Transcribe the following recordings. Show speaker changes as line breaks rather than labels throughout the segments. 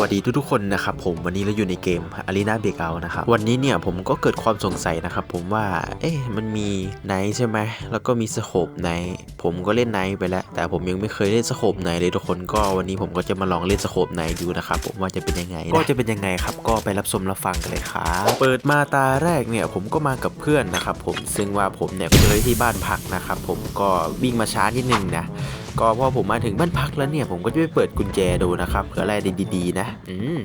วัสดีทุกๆคนนะครับผมวันนี้เราอยู่ในเกม Arena b r e a k o u t นะครับวันนี้เนี่ยผมก็เกิดความสงสัยนะครับผมว่าเอ๊ะมันมีไนท์ใช่ไหมแล้วก็มีสโคปไนท์ผมก็เล่นไนท์ไปแล้ว แต่ผมยังไม่เคยเล่นสโคปไนท์เลยทุกคนก็วันนี้ผมก็จะมาลองเล่นสโคปไนท์ดูนะครับผมว่าจะเป็นยังไงนะก็จะเป็นยังไงครับก็ไปรับชมรับฟังกันเลยครับเปิดมาตาแรกเนี่ยผมก็มากับเพื่อนนะครับผมซึ่งว่าผมเนี่ยก็เลยที่บ้านพักนะครับผมก็วิ่งมาช้านิดนึงนะ ก็พอผมมาถึงบ้านพักแล้วเนี่ยผมก็จะไปเปิดกุญแจดูนะครับเผื่ออะไรดีๆนะอืม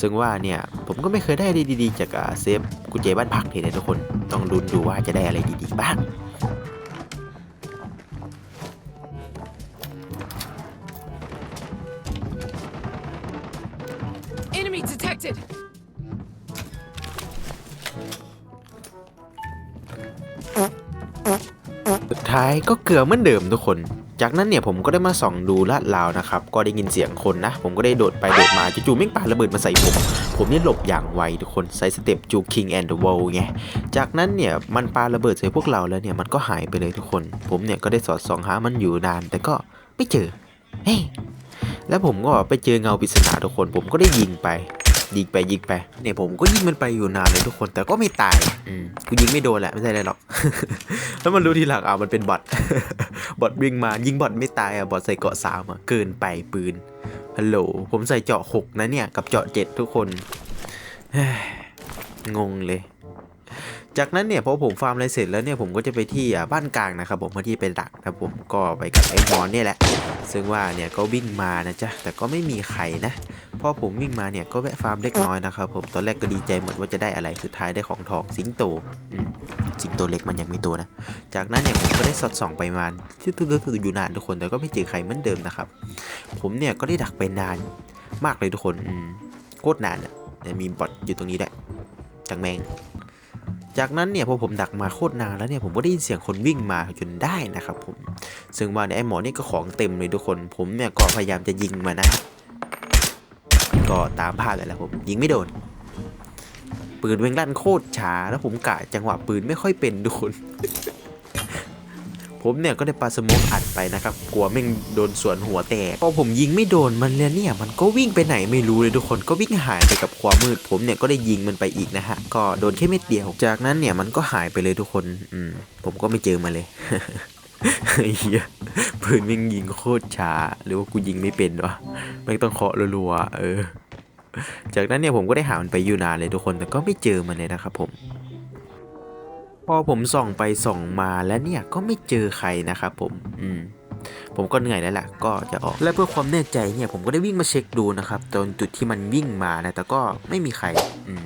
ซึ่งว่าเนี่ยผมก็ไม่เคยได้อะไรดีๆ จากเซฟกุญแจบ้านพักเลยนะทุกคนต้องลุ้นดูว่าจะได้อะไรดีๆบ้าง สุดท้ายก็เกลือเหมือนเดิมทุกคน จากนั้นเนี่ยผมก็ได้มาส่องดูลาดราวนะครับ ก็ได้ยินเสียงคนนะ ผมก็ได้โดดไปโดดมาจู่ๆแม่งปาระเบิดมาใส่ผม ผมนี่หลบอย่างไวทุกคนใส่สเต็ปจูคิงแอนด์เดอะวอลไง จากนั้นเนี่ยมันปาระเบิดใส่พวกเราแล้วเนี่ยมันก็หายไปเลยทุกคน ผมเนี่ยก็ได้สอดส่องหามันอยู่นาน แต่ก็ไม่เจอ เฮ้ยแล้วผมก็ไปเจอเงาปริศนาทุกคน ผมก็ได้ยิงไป ยิงไปยิงไปเนี่ยผมก็ยิงมันไปอยู่นานเลยทุกคนแต่ก็ไม่ตายอืมกูยิงไม่โดนแหละไม่ใช่อะไรหรอก แล้วมันรู้ทีหลังอะมันเป็นบอทบอทวิ่งมายิงบอทไม่ตายอะบอทใส่เกาะสามอะเกินไปปืนฮัลโหลผมใส่เจาะหกนะเนี่ยกับเจาะเจ็ดทุกคนเฮ้ยงงเลย จากนั้นเนี่ยพอผมฟาร์มอะไรเสร็จแล้วเนี่ยผมก็จะไปที่อะบ้านกลางนะครับผมเพื่อที่ไปดักนะครับผมก็ไปกับไอ้มอนเนี่ยแหละ ซึ่งว่าเนี่ยก็วิ่งมานะจ๊ะแต่ก็ไม่มีใครนะ พอผมวิ่งมาเนี่ยก็แวะฟาร์มเล็กน้อยนะครับผมตอนแรกก็ดีใจเหมือนว่าจะได้อะไรสุดท้ายได้ของทองสิงโตสิงโตเล็กมันยังไม่โตนะ จากนั้นเนี่ยผมก็ได้สอดส่องไปมาที่ตัวตัวอยู่นานทุกคนแต่ก็ไม่เจอใครเหมือนเดิมนะครับ ผมเนี่ยก็ได้ดักไปนานมากเลยทุกคนโคตรนานอะเนี่ยมีบอทอยู่ตรงนี้ด้วยจังแมงจากนั้นเนี่ยพอผมดักมาโคตรนานแล้วเนี่ยผมก็ได้ยินเสียงคนวิ่งมาจนได้นะครับผม ซึ่งว่าเนี่ยไอ้หมอนี่ก็ของเต็มเลยทุกคน ผมเนี่ยก็พยายามจะยิงมานะครับ ก็ตามภาพเลยแหละผมยิงไม่โดน ปืนเวงลั่นโคตรช้าแล้วผมกะจังหวะปืนไม่ค่อยเป็นทุกคนผมเนี่ยก็ได้ปาสโมกอัดไปนะครับ กลัวแม่งโดนสวนหัวแตกพอผมยิงไม่โดนมันเลยเนี่ย มันก็วิ่งไปไหนไม่รู้เลยทุกคนก็วิ่งหายไปกับความมืด ผมเนี่ยก็ได้ยิงมันไปอีกนะฮะก็โดนแค่เม็ดเดียว จากนั้นเนี่ยมันก็หายไปเลยทุกคน อืมผมก็ไม่เจอมันเลย เฮียปืนแม่งยิงโคตรช้า หรือว่ากูยิงไม่เป็นวะแม่งต้องเคาะรัวๆเออ จากนั้นเนี่ยผมก็ได้หามันไปอยู่นานเลยทุกคนแต่ก็ไม่เจอมันเลยนะครับผม พอผมส่องไปส่องมาแล้วเนี่ยก็ไม่เจอใครนะครับผม อืมผมก็เหนื่อยแล้วแหละก็จะออก และเพื่อความแน่ใจเนี่ยผมก็ได้วิ่งมาเช็คดูนะครับตรงจุดที่มันวิ่งมานะแต่ก็ไม่มีใคร อืม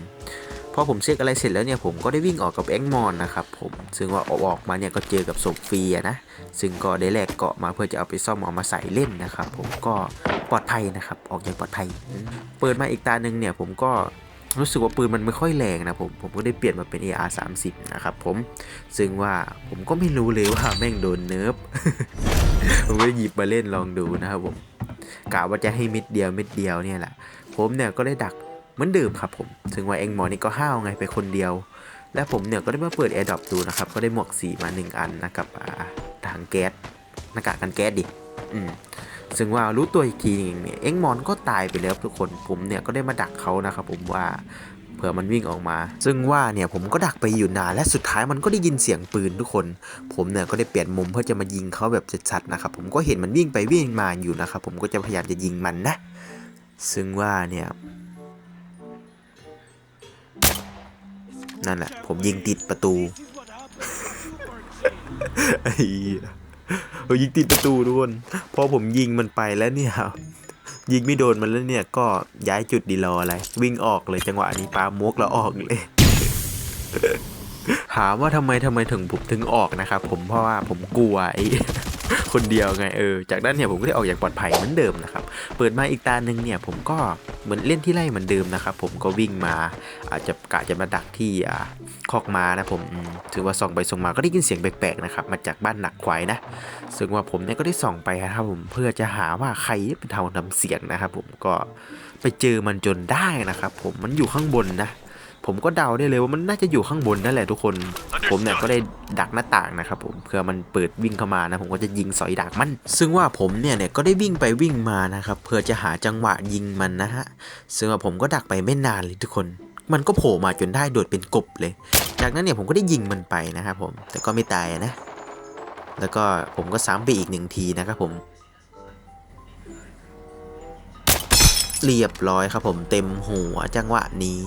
อผมเช็คอะไรเสร็จแล้วเนี่ยผมก็ได้วิ่งออกกับแองมอนนะครับผมซึ่งว่าออกมาเนี่ยก็เจอกับศพฟรีอะนะซึ่งก็ได้แลกเกาะมาเพื่อจะเอาไปซ่อมเอามาใส่เล่นนะครับผมก็ปลอดภัยนะครับออกอย่างปลอดภัย เปิดมาอีกตาหนึ่งเนี่ยผมก็รู้สึกว่าปืนมันไม่ค่อยแรงนะผมผมก็ได้เปลี่ยนมาเป็น AR 30นะครับผมซึ่งว่าผมก็ไม่รู้เลยว่าแม่งโดนเนิร์ฟผมก็หยิบมาเล่นลองดูนะครับผมกะว่าจะให้เม็ดเดียวเม็ดเดียวเนี่ยแหละผมเนี่ยก็ได้ดัก เหมือนเดิมครับผม ถึงว่าเองหมอนี่ก็ห้าวไงไปคนเดียว และผมเนี่ยก็ได้มาเปิด AirDrop ดูนะครับ ก็ได้หมวกสีมาหนึ่งอันนะครับถังแก๊สหน้ากากกันแก๊สดิ อืมซึ่งว่ารู้ตัวอีกทีนึงเนี่ยเอ็งมอนก็ตายไปแล้วทุกคนผมเนี่ยก็ได้มาดักเขานะครับผมว่าเผื่อมันวิ่งออกมา ซึ่งว่าเนี่ยผมก็ดักไปอยู่นานและสุดท้ายมันก็ได้ยินเสียงปืนทุกคน ผมเนี่ยก็ได้เปลี่ยนมุมเพื่อจะมายิงเขาแบบชัดๆนะครับผมก็เห็นมันวิ่งไปวิ่งมาอยู่นะครับผมก็จะพยายามจะยิงมันนะ ซึ่งว่าเนี่ย นั่นแหละ ผมยิงติดประตูไอ้เหี้ยผมยิงติดประตูทุกคนพอผมยิงมันไปแล้วเนี่ยยิงไม่โดนมันแล้วเนี่ยก็ย้ายจุดดีรออะไร วิ่งออกเลยจังหวะนี้ปาโมกแล้วออกเลยถามว่าทำไมทำไมถึงผมถึงออกนะครับผมเพราะว่าผมกลัวไอ้ คนเดียวไงเออจากนั้นเนี่ยผมก็ได้ออกอย่างปลอดภัยเหมือนเดิมนะครับเปิดมาอีกตาหนึ่งเนี่ยผมก็เหมือนเล่นที่ไร่เหมือนเดิมนะครับผมก็วิ่งมาอาจจะกะจะมาดักที่อ่าคอกม้านะผมถือว่าส่องไปส่องมาก็ได้ยินเสียงแปลกๆนะครับมาจากบ้านหนักควายนะซึ่งว่าผมเนี่ยก็ได้ส่องไปนะครับผมเพื่อจะหาว่าใครเป็นเท่านำเสียงนะครับผมก็ไปเจอมันจนได้นะครับผมมันอยู่ข้างบนนะ ผมก็เดาได้เลยว่ามันน่าจะอยู่ข้างบนนั่นแหละทุกคน ผมเนี่ยก็ได้ดักหน้าต่างนะครับผมเพื่อมันเปิดวิ่งเข้ามานะผมก็จะยิงสอยดักมัน ซึ่งว่าผมเนี่ยเนี่ยก็ได้วิ่งไปวิ่งมานะครับเพื่อจะหาจังหวะยิงมันนะฮะซึ่งว่าผมก็ดักไปไม่นานเลยทุกคน มันก็โผล่มาจนได้โดดเป็นกบเลย จากนั้นเนี่ยผมก็ได้ยิงมันไปนะครับผมแต่ก็ไม่ตายนะแล้วก็ผมก็ซ้ำไปอีกหนึ่งทีนะครับผม เรียบร้อยครับผมเต็มหัวจังหวะนี้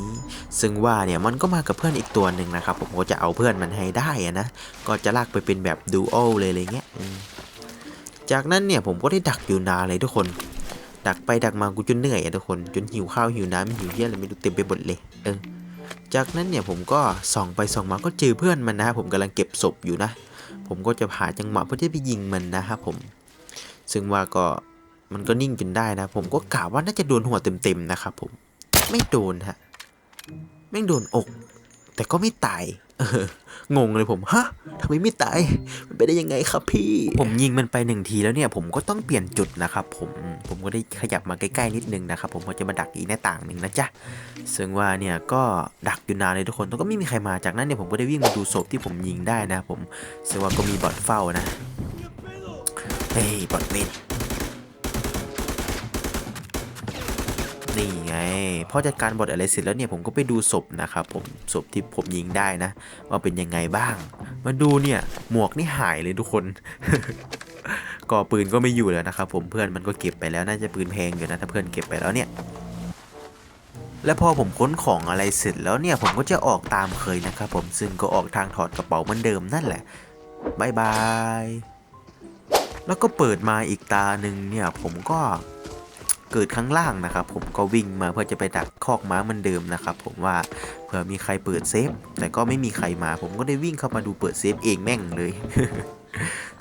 ซึ่งว่าเนี่ยมันก็มากับเพื่อนอีกตัวหนึ่งนะครับผมก็จะเอาเพื่อนมันให้ได้อะนะก็จะลากไปเป็นแบบดูโอเลยอะไรเงี้ยจากนั้นเนี่ยผมก็ได้ดักอยู่นานเลยทุกคน ดักไปดักมากูจนเหนื่อยอะทุกคนจนหิวข้าวหิวน้ำหิวเยี่ยอะไรไม่รู้เต็มไปหมดเลยเออจากนั้นเนี่ยผมก็ส่องไปส่องมาก็เจอเพื่อนมันนะครับผมกำลังเก็บศพอยู่นะ ผมก็จะหาจังหวะเพื่อที่จะไปยิงมันนะครับผม ซึ่งว่าก็ มันก็นิ่งจนได้นะ ผมก็กะว่าน่าจะโดนหัวเต็มๆนะครับผมไม่โดนฮะไม่โดนอก แต่ก็ไม่ตายงงเลยผมฮะทำไมไม่ตาย มันไปได้ยังไงครับพี่ ผมยิงมันไปหนึ่งทีแล้วเนี่ย ผมก็ต้องเปลี่ยนจุดนะครับผมผมก็ได้ขยับมาใกล้ๆนิดนึงนะครับผมก็จะมาดักอีกหน้าต่างหนึ่งนะจ๊ะซึ่งว่าเนี่ยก็ดักอยู่นานเลยทุกคนแต่ก็ไม่มีใครมาจากนั้นเนี่ยผมก็ได้วิ่งมาดูศพที่ผมยิงได้นะผมซึ่งว่าก็มีบอทเฝ้านะเฮ้ยบอทเมน นี่ไงพอจัดการบอทอะไรเสร็จแล้วเนี่ยผมก็ไปดูศพนะครับผมศพที่ผมยิงได้นะ ว่าเป็นยังไงบ้าง มาดูเนี่ยหมวกนี่หายเลยทุกคนก็ปืนก็ไม่อยู่แล้วนะครับผมเพื่อนมันก็เก็บไปแล้วน่าจะปืนแพงอยู่นะถ้าเพื่อนเก็บไปแล้วเนี่ย และพอผมค้นของอะไรเสร็จแล้วเนี่ยผมก็จะออกตามเคยนะครับผมซึ่งก็ออกทางถอดกระเป๋าเหมือนเดิมนั่นแหละบายบายแล้วก็เปิดมาอีกตาหนึ่งเนี่ยผมก็ เกิดข้างล่างนะครับ ผมก็วิ่งมาเพื่อจะไปดักคอกม้ามันเดิมนะครับ ผมว่าเผื่อมีใครเปิดเซฟ แต่ก็ไม่มีใครมา ผมก็ได้วิ่งเข้ามาดูเปิดเซฟเองแม่งเลย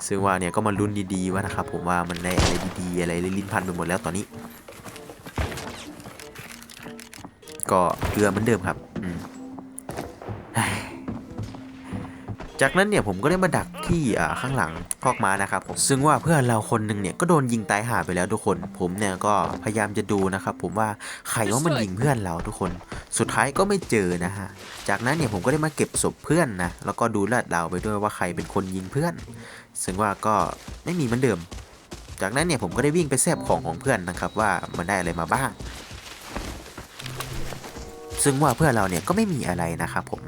ซึ่งว่าเนี่ยก็มาลุ้นดีๆว่านะครับ ผมว่ามันได้อะไรดีๆอะไรลิ้นพันไปหมดแล้วตอนนี้ ก็เกลือเหมือนเดิมครับ อืม จากนั้นเนี่ยผมก็ได้มาดักที่ข้างหลังคอกม้านะครับผมซึ่งว่าเพื่อนเราคนหนึ่งเนี่ยก็โดนยิงตายหาไปแล้วทุกคน ผมเนี่ยก็พยายามจะดูนะครับผมว่าใครว่ามันยิงเพื่อนเราทุกคน สุดท้ายก็ไม่เจอนะฮะจากนั้นเนี่ยผมก็ได้มาเก็บศพเพื่อนนะแล้วก็ดูลาดเราไปด้วยว่าใครเป็นคนยิงเพื่อน ซึ่งว่าก็ไม่มีเหมือนเดิม จากนั้นเนี่ยผมก็ได้วิ่งไปแซบของของเพื่อนนะครับว่ามันได้อะไรมาบ้างซึ่งว่าเพื่อนเราเนี่ยก็ไม่มีอะไรนะครับผม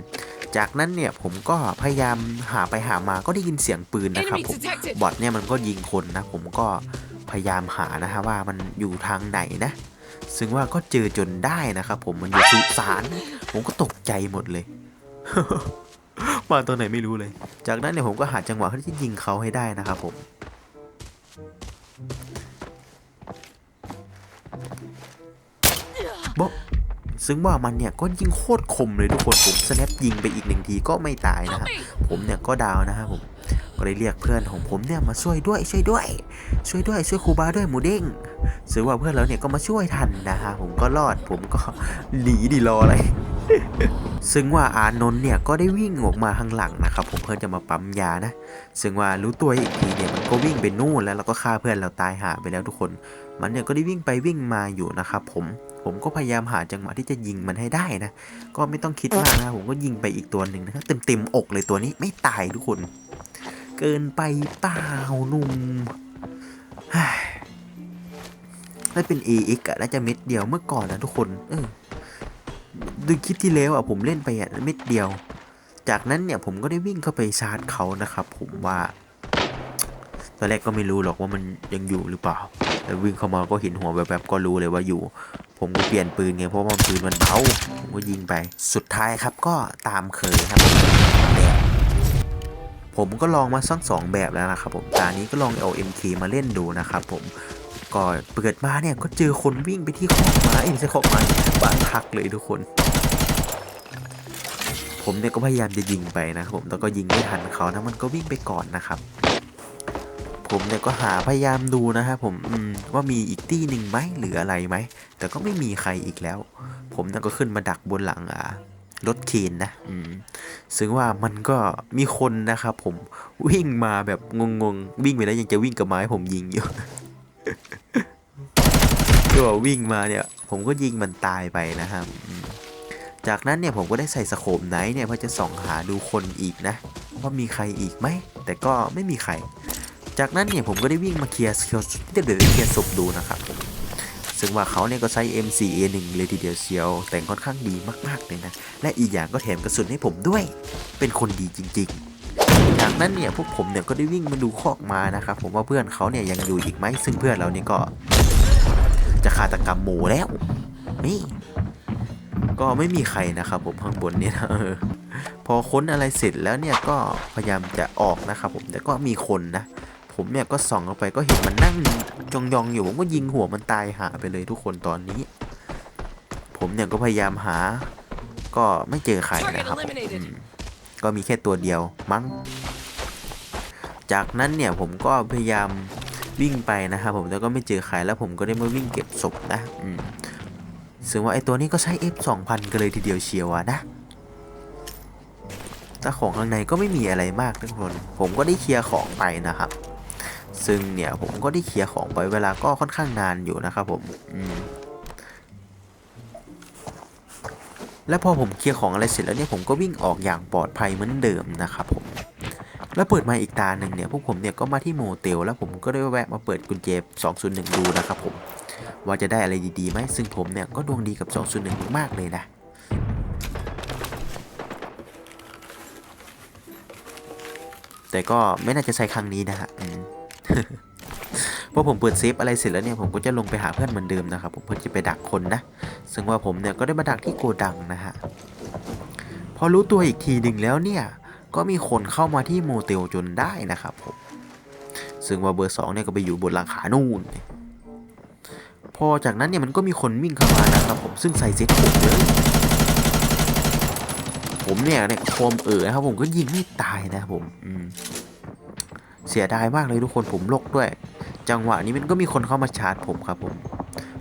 จากนั้นเนี่ยผมก็พยายามหาไปหามาก็ได้ยินเสียงปืนนะครับ
Enemy
ผม
detected.
บอทเนี่ยมันก็ยิงคนนะ ผมก็พยายามหานะฮะว่ามันอยู่ทางไหนนะ ซึ่งว่าก็เจอจนได้นะครับผมมันอยู่สุสานผมก็ตกใจหมดเลยมาตอนไหนไม่รู้เลย จากนั้นเนี่ยผมก็หาจังหวะที่จะยิงเขาให้ได้นะครับผม ซึ่งว่ามันเนี่ยก็ยิงโคตรคมเลยทุกคนผมสแนปยิงไปอีกหนึ่งทีก็ไม่ตายนะ
Help
ฮะ
me!
ผมเนี่ยก็ดาวนะครับผมก็เลยเรียกเพื่อนของผมเนี่ยมาช่วยด้วยช่วยด้วย ช่วยด้วยช่วยครูบาด้วยหมูเด้งซึ่งว่าเพื่อนเราเนี่ยก็มาช่วยทันนะฮะผมก็รอดผมก็หนีดีรออะไรซึ่งว่าอานนท์เนี่ยก็ได้วิ่งออกมาข้างหลังนะครับผมเพื่อนจะมาปั๊มยานะ ซึ่งว่ารู้ตัวอีกทีเนี่ยมันก็วิ่งไปนู่นแล้วแล้วก็ฆ่าเพื่อนเราตายหาไปแล้วทุกคน มันเนี่ยก็ได้วิ่งไปวิ่งมาอยู่นะครับผม ผมก็พยายามหาจังหวะที่จะยิงมันให้ได้นะ ก็ไม่ต้องคิดมากนะ ผมก็ยิงไปอีกตัวหนึ่งนะครับเต็มๆอกเลยตัวนี้ไม่ตายทุกคน เกินไปเปล่านุ่มเฮ้ยได้เป็น AX อะน่าจะเม็ดเดียวเมื่อก่อนนะทุกคน เออดูคลิปที่แล้วอะผมเล่นไปอะเม็ดเดียว จากนั้นเนี่ยผมก็ได้วิ่งเข้าไปชาร์จเขานะครับ ผมว่า ตอนแรกก็ไม่รู้หรอกว่ามันยังอยู่หรือเปล่า แต่วิ่งเข้ามาก็เห็นหัวแบบๆก็รู้เลยว่าอยู่ ผมก็เปลี่ยนปืนไงเพราะว่าปืนมันเบาผมก็ยิงไปสุดท้ายครับก็ตามเคยครับแต่ผมก็ลองมาสักสองแบบแล้วนะครับผมตานี้ก็ลองเอา MK มาเล่นดูนะครับผมก็เปิดมาเนี่ยก็เจอคนวิ่งไปที่คอกม้าเอ็นใช่คอกม้บ้านพักเลยทุกคน ผมเนี่ยก็พยายามจะยิงไปนะครับผมแต่ก็ยิงไม่ทันเขานะมันก็วิ่งไปก่อนนะครับ ผมเนี่ยก็หาพยายามดูนะครับผมมว่ามีอีกตี้หนึ่งไหมหรืออะไรไหม แต่ก็ไม่มีใครอีกแล้ว ผมนี่ยก็ขึ้นมาดักบนหลังอ่ารถเคนนะอืมซึ่งว่ามันก็มีคนนะครับผมวิ่งมาแบบงงๆ วิ่งไปแล้วยังจะวิ่งกับไม้ผมยิงอยู่ก็วิ่งมาเนี่ย ผมก็ยิงมันตายไปนะครับจากนั้นเนี่ยผมก็ได้ใส่สโคปไนท์เนี่ยเพื่อจะส่องหาดูคนอีกนะ ว่ามีใครอีกไหม แต่ก็ไม่มีใคร จากนั้นเนี่ยผมก็ได้วิ่งมาเคลียร์เคลียร์เดี๋ยวเดี๋ยวเคลียร์ศพดูนะครับผมซึ่งว่าเขาเนี่ยก็ใช้ M4A1 เลยทีเดียวเชียว แต่งค่อนข้างดีมากๆเลยนะ และอีกอย่างก็แถมกระสุนให้ผมด้วย เป็นคนดีจริง ๆ จากนั้นเนี่ยพวกผมเนี่ยก็ได้วิ่งมาดูคอกมานะครับผมว่าเพื่อนเขาเนี่ยยังอยู่อีกไหมซึ่งเพื่อนเราเนี่ยก็ จะฆาตกรรมหมูแล้วนี่ก็ไม่มีใครนะครับผมข้างบนเนี่ยนะพอค้นอะไรเสร็จแล้วเนี่ยก็พยายามจะออกนะครับผมแต่ก็มีคนนะ ผมเนี่ยก็ส่องเข้าไปก็เห็นมันนั่งจองยองๆอยู่ผมก็ยิงหัวมันตายหาไปเลยทุกคนตอนนี้ ผมเนี่ยก็พยายามหา ก็ไม่เจอใครนะครับผมอืมก็มีแค่ตัวเดียวมั้ง จากนั้นเนี่ยผมก็พยายามวิ่งไปนะครับผมแล้วก็ไม่เจอใครแล้วผมก็ได้มาวิ่งเก็บศพนะอืมซึ่งว่าไอตัวนี้ก็ใช้ F 2000กันเลยทีเดียวเชียวอะนะแต่ของข้างในก็ไม่มีอะไรมากทุกคน ผมก็ได้เคลียร์ของไปนะครับ ซึ่งเนี่ยผมก็ได้เคลียร์ของไปเวลาก็ค่อนข้างนานอยู่นะครับผมอืมแล้วพอผมเคลียร์ของอะไรเสร็จแล้วเนี่ยผมก็วิ่งออกอย่างปลอดภัยเหมือนเดิมนะครับผมแล้วเปิดมาอีกตาหนึ่งเนี่ยพวกผมเนี่ยก็มาที่โมเตลแล้วผมก็ได้แวะมาเปิดกุญแจ201 ดูนะครับผมว่าจะได้อะไรดีๆไหมซึ่งผมเนี่ยก็ดวงดีกับ 201 มากๆเลยนะแต่ก็ไม่น่าจะใช้ครั้งนี้นะฮะ พอผมเปิดเซฟอะไรเสร็จแล้วเนี่ยผมก็จะลงไปหาเพื่อนเหมือนเดิมนะครับผมเพื่อจะไปดักคนนะ ซึ่งว่าผมเนี่ยก็ได้มาดักที่โกดังนะฮะพอรู้ตัวอีกทีหนึ่งแล้วเนี่ยก็มีคนเข้ามาที่โมเตลจนได้นะครับผมซึ่งว่าเบอร์สองเนี่ยก็ไปอยู่บนหลังคานู่นพอจากนั้นเนี่ยมันก็มีคนวิ่งเข้ามานะครับผมซึ่งใส่เซ็ตผมเลยผมเนี่ยเนี่ยโคมเอ๋อครับผมก็ยิงไม่ตายนะครับผมอืม เสียดายมากเลยทุกคนผมลกด้วย จังหวะนี้มันก็มีคนเข้ามาชาร์จผมครับผม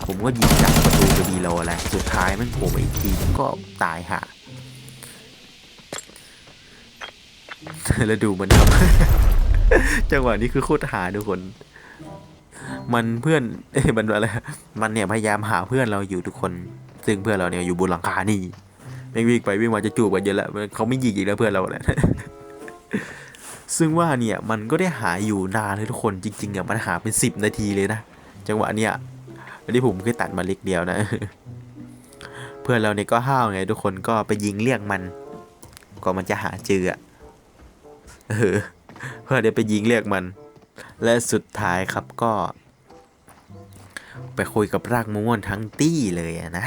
ผมก็ยิงจากประตูจะดีรออะไรสุดท้ายมันโผล่มาอีกทีก็ตายห่าแล้วดูมันครับ จังหวะนี้คือโคตรหาทุกคน มันเพื่อน เอ้ยมันอะไร มันเนี่ยพยายามหาเพื่อนเราอยู่ทุกคน ซึ่งเพื่อนเราเนี่ยอยู่บนหลังคานี่แม่วิ่งไปวิ่งมาจะจูบกันเยอะแล้วเขาไม่ยิงอีกแล้วเพื่อนเราเนี่ย ซึ่งว่าเนี่ยมันก็ได้หาอยู่นานเลยทุกคนจริงๆอะมันหาเป็นสิบนาทีเลยนะ จังหวะเนี่ยอันนี้ผมแค่ตัดมาเล็กเดียวนะ เพื่อนเราเนี่ยก็ห้าวไงทุกคนก็ไปยิงเรียกมันก็มันจะหาเจออะเออเพื่อเดี๋ยวไปยิงเรียกมัน และสุดท้ายครับก็ ไปคุยกับรากม้วนทั้งตี้เลยนะ